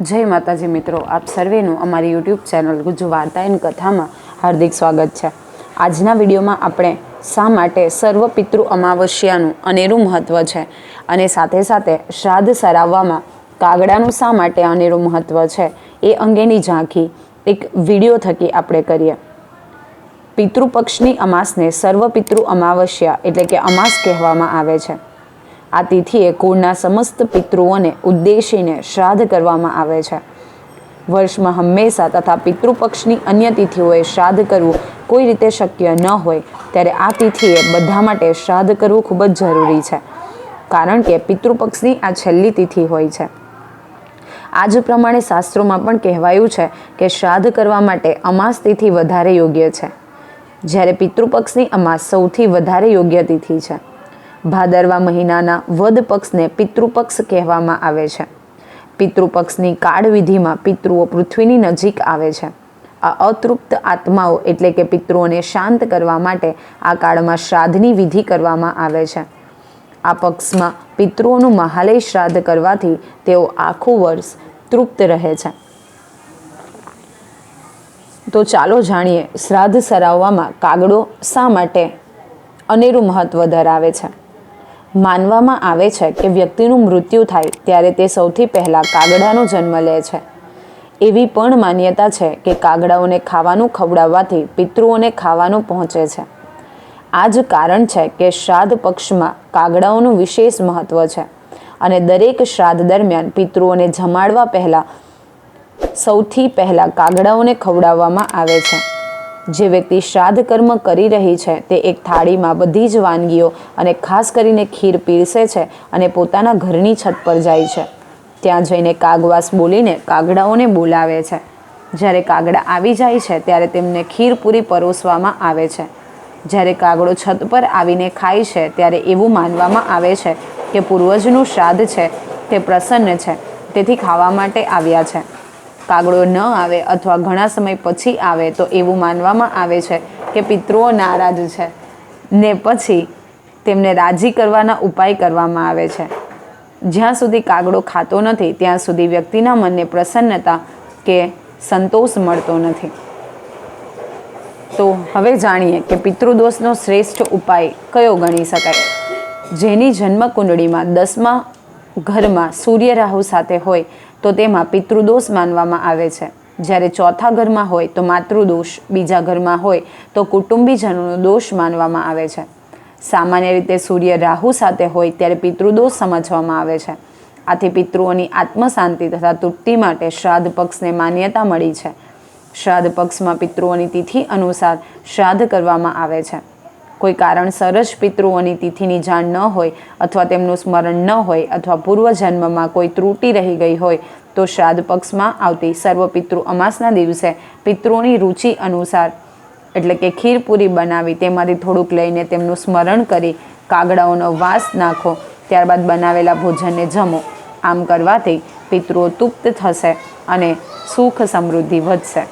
જય માતાજી મિત્રો, આપ સર્વેનું અમારી યુટ્યુબ ચેનલ ગુજુ વાર્તા એન કથામાં હાર્દિક સ્વાગત છે. આજના વિડીયોમાં આપણે શા માટે સર્વ પિતૃ અમાવસ્યાનું અનેરું મહત્ત્વ છે અને સાથે સાથે શ્રાદ્ધ સરાવવામાં કાગડાનું શા માટે અનેરું મહત્ત્વ છે એ અંગેની ઝાંખી એક વીડિયો થકી આપણે કરીએ. પિતૃપક્ષની અમાસને સર્વ પિતૃ અમાવસ્યા એટલે કે અમાસ કહેવામાં આવે છે. આ તિથિએ કુળના સમસ્ત પિતૃઓને ઉદ્દેશીને શ્રાદ્ધ કરવામાં આવે છે. વર્ષમાં હંમેશા તથા પિતૃપક્ષની અન્ય તિથિઓએ શ્રાદ્ધ કરવું કોઈ રીતે શક્ય ન હોય, ત્યારે આ તિથિએ બધા માટે શ્રાદ્ધ કરવું ખૂબ જ જરૂરી છે, કારણ કે પિતૃપક્ષની આ છેલ્લી તિથિ હોય છે. આ જ પ્રમાણે શાસ્ત્રોમાં પણ કહેવાયું છે કે શ્રાદ્ધ કરવા માટે અમાસ તિથિ વધારે યોગ્ય છે, જ્યારે પિતૃપક્ષની અમાસ સૌથી વધારે યોગ્ય તિથિ છે. ભાદરવા મહિનાના વદ પક્ષને પિતૃપક્ષ કહેવામાં આવે છે. પિતૃપક્ષની કાળવિધિમાં પિતૃઓ પૃથ્વીની નજીક આવે છે. આ અતૃપ્ત આત્માઓ એટલે કે પિતૃઓને શાંત કરવા માટે આ કાળમાં શ્રાદ્ધની વિધિ કરવામાં આવે છે. આ પક્ષમાં પિતૃઓનું મહાલય શ્રાદ્ધ કરવાથી તેઓ આખું વર્ષ તૃપ્ત રહે છે. તો ચાલો જાણીએ, શ્રાદ્ધ સરાવવામાં કાગડો શા માટે અનેરું મહત્ત્વ ધરાવે છે? માનવામાં આવે છે કે વ્યક્તિનું મૃત્યુ થાય ત્યારે તે સૌથી પહેલાં કાગડાનો જન્મ લે છે. એવી પણ માન્યતા છે કે કાગડાઓને ખાવાનું ખવડાવવાથી પિતૃઓને ખાવાનું પહોંચે છે. આ જ કારણ છે કે શ્રાદ્ધ પક્ષમાં કાગડાઓનું વિશેષ મહત્ત્વ છે અને દરેક શ્રાદ્ધ દરમિયાન પિતૃઓને જમાડવા પહેલાં સૌથી પહેલાં કાગડાઓને ખવડાવવામાં આવે છે. જે વ્યક્તિ શ્રાદ્ધ કર્મ કરી રહી છે, તે એક થાળીમાં બધી જ વાનગીઓ અને ખાસ કરીને ખીર પીરસે છે અને પોતાના ઘરની છત પર જાય છે. ત્યાં જઈને કાગવાસ બોલીને કાગડાઓને બોલાવે છે. જ્યારે કાગડા આવી જાય છે, ત્યારે તેમને ખીર પૂરી પરોસવામાં આવે છે. જ્યારે કાગડો છત પર આવીને ખાય છે, ત્યારે એવું માનવામાં આવે છે કે પૂર્વજનું શ્રાદ્ધ છે, તે પ્રસન્ન છે, તેથી ખાવા માટે આવ્યા છે. કાગડો ન આવે અથવા ઘણા સમય પછી આવે તો એવું માનવામાં આવે છે કે પિતૃઓ નારાજ છે. ને પછી તેમને રાજી કરવાના ઉપાય કરવામાં આવે છે. જ્યાં સુધી કાગડો ખાતો નથી, ત્યાં સુધી વ્યક્તિના મનને પ્રસન્નતા કે સંતોષ મળતો નથી. તો હવે જાણીએ કે પિતૃદોષનો શ્રેષ્ઠ ઉપાય કયો ગણી શકાય? જેની જન્મ કુંડળીમાં દસમા ઘરમાં સૂર્ય રાહુ સાથે હોય તો તેમાં પિતૃદોષ માનવામાં આવે છે. જ્યારે ચોથા ઘરમાં હોય તો માતૃદોષ, બીજા ઘરમાં હોય તો કુટુંબીજનોનો દોષ માનવામાં આવે છે. સામાન્ય રીતે સૂર્ય રાહુ સાથે હોય ત્યારે પિતૃદોષ સમજવામાં આવે છે. આથી પિતૃઓની આત્મશાંતિ તથા તૃપ્તિ માટે શ્રાદ્ધ પક્ષને માન્યતા મળી છે. શ્રાદ્ધ પક્ષમાં પિતૃઓની તિથિ અનુસાર શ્રાદ્ધ કરવામાં આવે છે. કોઈ કારણસર જ પિતૃઓની તિથિની જાણ ન હોય અથવા તેમનું સ્મરણ ન હોય અથવા પૂર્વજન્મમાં કોઈ ત્રુટિ રહી ગઈ હોય, તો શ્રાદ્ધ પક્ષમાં આવતી સર્વ પિતૃ અમાસના દિવસે પિતૃઓની રુચિ અનુસાર, એટલે કે ખીર પૂરી બનાવી, તેમાંથી થોડુંક લઈને તેમનું સ્મરણ કરી કાગડાઓનો વાસ નાખો, ત્યારબાદ બનાવેલા ભોજનને જમો. આમ કરવાથી પિતૃઓ તૃપ્ત થશે અને સુખ સમૃદ્ધિ વધશે.